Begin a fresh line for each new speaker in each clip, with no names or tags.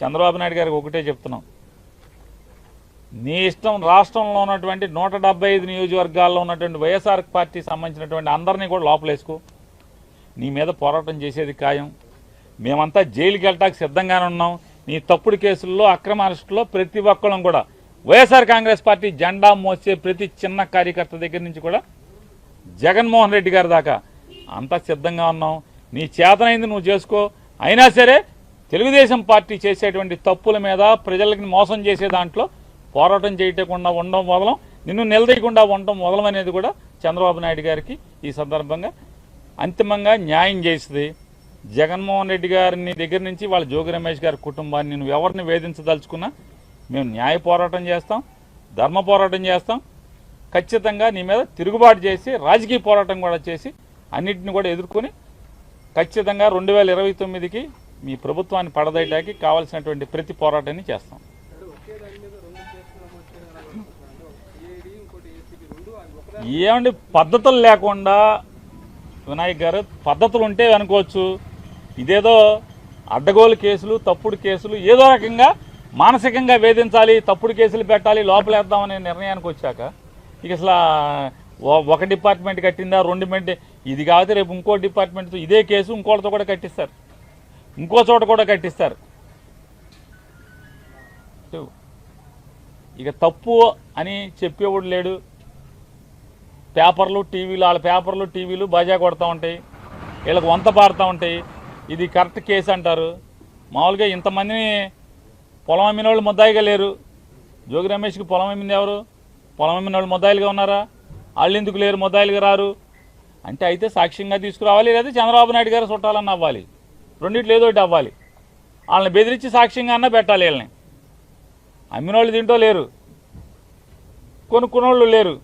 చంద్రబాబు నాయుడు గారికి ఒకటే చెప్తున్నాం. నీ ఇష్టం రాష్ట్రంలో ఉన్నటువంటి నూట డెబ్బై ఐదు నియోజకవర్గాల్లో ఉన్నటువంటి వైఎస్ఆర్ పార్టీ సంబంధించినటువంటి అందరినీ కూడా లోపలేసుకో. నీ మీద పోరాటం చేసేది ఖాయం. మేమంతా జైలుకి వెళ్ళటానికి సిద్ధంగానే ఉన్నాం. నీ తప్పుడు కేసుల్లో అక్రమ అరెస్టులో ప్రతి ఒక్కళ్ళం కూడా. వైఎస్ఆర్ కాంగ్రెస్ పార్టీ జెండా మోసే ప్రతి చిన్న కార్యకర్త దగ్గర నుంచి కూడా జగన్మోహన్ రెడ్డి గారి దాకా. అంతా సిద్ధంగా ఉన్నాం. నీ చేతనైంది నువ్వు చేసుకో. అయినా సరే తెలుగుదేశం పార్టీ చేసేటువంటి తప్పుల మీద ప్రజలకి మోసం చేసే దాంట్లో పోరాటం చేయకుండా ఉండడం మొదలం నిన్ను నిలదీయకుండా ఉండడం మొదలం అనేది కూడా చంద్రబాబు నాయుడు గారికి ఈ సందర్భంగా అంతిమంగా న్యాయం చేసింది. జగన్మోహన్ రెడ్డి గారిని దగ్గర నుంచి వాళ్ళ జోగి రమేష్ గారి కుటుంబాన్ని నువ్వు ఎవరిని వేధించదలుచుకున్నా మేము న్యాయ పోరాటం చేస్తాం ధర్మ పోరాటం చేస్తాం. ఖచ్చితంగా నీ మీద తిరుగుబాటు చేసి రాజకీయ పోరాటం కూడా చేసి అన్నిటిని కూడా ఎదుర్కొని ఖచ్చితంగా రెండు వేల ఇరవై తొమ్మిదికి మీ ప్రభుత్వాన్ని పడదయటానికి కావాల్సినటువంటి ప్రతి పోరాటాన్ని చేస్తాం. ఏమండి పద్ధతులు లేకుండా వినాయక్ గారు పద్ధతులు ఉంటే అనుకోవచ్చు. ఇదేదో అడ్డగోలు కేసులు తప్పుడు కేసులు ఏదో రకంగా మానసికంగా వేధించాలి తప్పుడు కేసులు పెట్టాలి లోపలేద్దామనే నిర్ణయానికి వచ్చాక ఇక అసలు ఒక డిపార్ట్మెంట్ కట్టిందా రెండు మెంట్ ఇది కాదు రేపు ఇంకో డిపార్ట్మెంట్తో ఇదే కేసు ఇంకోటితో కూడా కట్టిస్తారు. ఇంకో చోట కూడా కట్టిస్తారు. ఇక తప్పు అని చెప్పేవాడు లేడు. పేపర్లు టీవీలు వాళ్ళ పేపర్లు టీవీలు బాజా కొడతా ఉంటాయి. వీళ్ళకి వంత పారుతూ ఉంటాయి. ఇది కరెక్ట్ కేసు అంటారు. మామూలుగా ఇంతమందిని పొలం అమ్మిన వాళ్ళు ముద్దాయిగా లేరు. జోగి రమేష్కి పొలం అమ్మింది ఎవరు? పొలం అమ్మిన వాళ్ళు ముద్దాయిలుగా ఉన్నారా? వాళ్ళు ఎందుకు లేరు? ముద్దాయిలుగా రారు? అంటే అయితే సాక్ష్యంగా తీసుకురావాలి లేదా చంద్రబాబు నాయుడు గారు చుట్టాలని అవ్వాలి రెండింటిలో ఏదో ఒకటి అవ్వాలి. వాళ్ళని బెదిరించి సాక్ష్యంగా అన్న పెట్టాలి వీళ్ళని. అమ్మిన వాళ్ళు తింటో లేరు. కొనుక్కున్నోళ్ళు లేరు.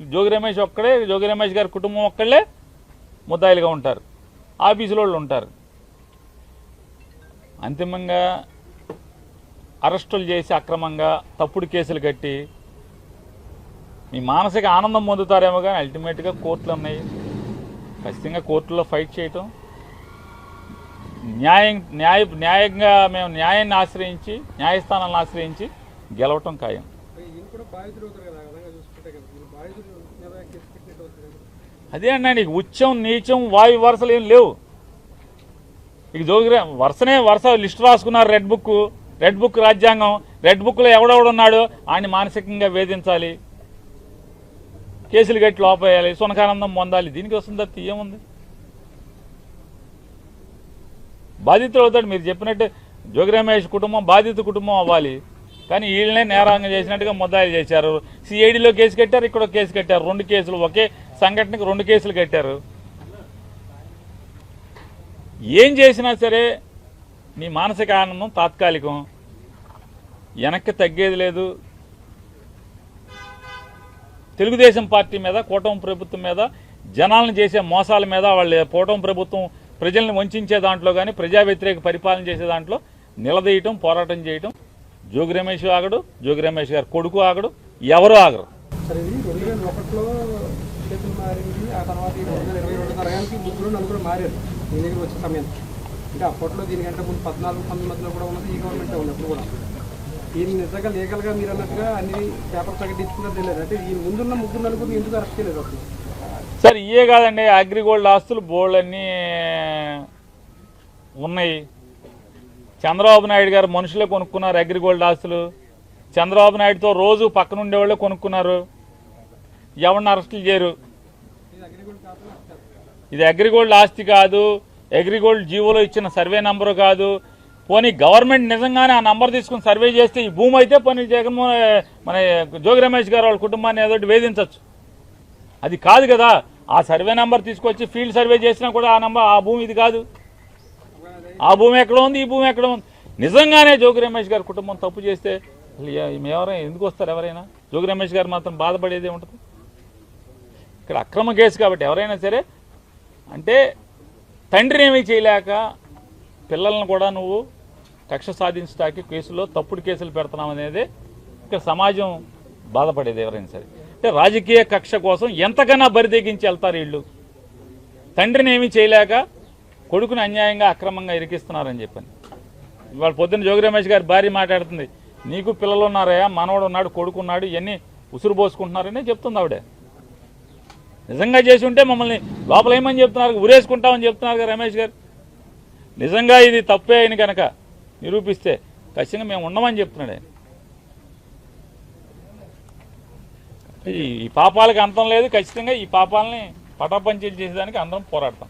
జోగి రమేష్ ఒక్కడే జోగి రమేష్ గారి కుటుంబం ఒక్కళ్ళే ముద్దాయిలుగా ఉంటారు. ఆఫీసులో వాళ్ళు ఉంటారు. అంతిమంగా అరెస్టులు చేసి అక్రమంగా తప్పుడు కేసులు కట్టి మీ మానసిక ఆనందం పొందుతారేమో కానీ అల్టిమేట్గా కోర్టులు ఉన్నాయి. ఖచ్చితంగా కోర్టులో ఫైట్ చేయటం న్యాయం న్యాయ న్యాయంగా మేము న్యాయాన్ని ఆశ్రయించి న్యాయస్థానాలను ఆశ్రయించి గెలవటం ఖాయం. అదే అన్నా నీకు ఉచ్చం నీచం వాయు వరుసలు ఏం లేవు. ఇక జోగిరా వరుసనే వరుస లిస్ట్ రాసుకున్నారు రెడ్ బుక్ రెడ్ బుక్ రాజ్యాంగం. రెడ్ బుక్లో ఎవడెవడున్నాడో ఆయన మానసికంగా వేధించాలి. కేసులు కట్టి లోపేయాలి సునకానందం పొందాలి. దీనికి వస్తుంది తప్పితే ఏముంది బాధితులు అవుతాడు. మీరు చెప్పినట్టు జోగిరమేష్ కుటుంబం బాధిత కుటుంబం అవ్వాలి. కానీ వీళ్ళనే నేరాంగం చేసినట్టుగా ముద్దాయిలు చేశారు. సిఐడిలో కేసు కట్టారు ఇక్కడ కేసు కట్టారు. రెండు కేసులు ఒకే సంఘటనకు రెండు కేసులు కట్టారు. ఏం చేసినా సరే మీ మానసిక ఆనందం తాత్కాలికం. వెనక్కి తగ్గేది లేదు. తెలుగుదేశం పార్టీ మీద కూటమి ప్రభుత్వం మీద జనాలను చేసే మోసాల మీద వాళ్ళ కూటమి ప్రభుత్వం ప్రజల్ని వంచే దాంట్లో కానీ ప్రజా వ్యతిరేక పరిపాలన చేసే దాంట్లో నిలదీయటం పోరాటం చేయటం జోగి రమేష్ ఆగడు జోగి రమేష్ గారు కొడుకు ఆగడు ఎవరు ఆగరు.
సరే ఇది రెండు వేల చేతులు ఆ తర్వాత ముగ్గురు నలుగురు మారారు వచ్చే అంటే అప్పట్లో దీనికంటే ముందు పద్నాలుగు పంతొమ్మిదిలో కూడా ఉన్నది ఈ గవర్నమెంట్ ఉన్నప్పుడు కూడా. ఈయన నిజంగా లీగల్గా మీరు అన్నట్టుగా అన్ని పేపర్ ప్రకటించుకున్నది తెలియదు. అంటే ఈ ముందున్న ముగ్గురు నలుగురు ఎందుకు అరెస్ట్ చేయలేదు అప్పుడు?
సార్ ఇయే కాదండి అగ్రిగోల్డ్ ఆస్తులు బోళ్ళన్నీ ఉన్నాయి. చంద్రబాబు నాయుడు గారు మనుషులే కొనుక్కున్నారు అగ్రిగోల్డ్ ఆస్తులు. చంద్రబాబు నాయుడుతో రోజు పక్కన ఉండేవాళ్ళే కొనుక్కున్నారు. ఎవరిని అరెస్టులు చేయరు.
ఇది అగ్రిగోల్డ్
ఆస్తి కాదు అగ్రిగోల్డ్ జీవోలో ఇచ్చిన సర్వే నంబరు కాదు. పోనీ గవర్నమెంట్ నిజంగానే ఆ నంబర్ తీసుకుని సర్వే చేస్తే ఈ భూమి అయితే పోనీ జగన్మోహన్ మన జోగి రమేష్ గారు వాళ్ళ కుటుంబాన్ని ఏదో వేధించవచ్చు అది కాదు కదా. ఆ సర్వే నెంబర్ తీసుకొచ్చి ఫీల్డ్ సర్వే చేసినా కూడా ఆ నెంబర్ ఆ భూమి ఇది కాదు. ఆ భూమి ఎక్కడ ఉంది? ఈ భూమి ఎక్కడ ఉంది? నిజంగానే జోగి రమేష్ గారి కుటుంబం తప్పు చేస్తే అసలు ఎవరైనా ఎందుకు వస్తారు ఎవరైనా? జోగి రమేష్ గారు మాత్రం బాధపడేది ఉంటుంది. ఇక్కడ అక్రమ కేసు కాబట్టి ఎవరైనా సరే అంటే తండ్రిని ఏమీ చేయలేక పిల్లలను కూడా నువ్వు కక్ష సాధించడానికి కేసులో తప్పుడు కేసులు పెడుతున్నావు అనేది ఇక్కడ సమాజం బాధపడేది ఎవరైనా సరే. అంటే రాజకీయ కక్ష కోసం ఎంతకన్నా బరిదెగించి వెళ్తారు వీళ్ళు. తండ్రిని ఏమీ చేయలేక కొడుకుని అన్యాయంగా అక్రమంగా ఇరికిస్తున్నారని చెప్పని. ఇవాళ పొద్దున్న జోగి రమేష్ గారి భార్య మాట్లాడుతుంది నీకు పిల్లలు ఉన్నారయ్యా మనవడు ఉన్నాడు కొడుకు ఉన్నాడు ఇవన్నీ ఉసురు పోసుకుంటున్నారని చెప్తుంది ఆవిడ. నిజంగా చేసి ఉంటే మమ్మల్ని లోపల ఏమని చెప్తున్నారు? ఉరేసుకుంటామని చెప్తున్నారు కదా రమేష్ గారు. నిజంగా ఇది తప్పే అయిన కనుక నిరూపిస్తే ఖచ్చితంగా మేము ఉండమని చెప్తున్నాడు ఆయన. ఈ పాపాలకి అంతం లేదు ఖచ్చితంగా ఈ పాపాలని పటాపంచీలు చేసేదానికి అందరం పోరాడతాం.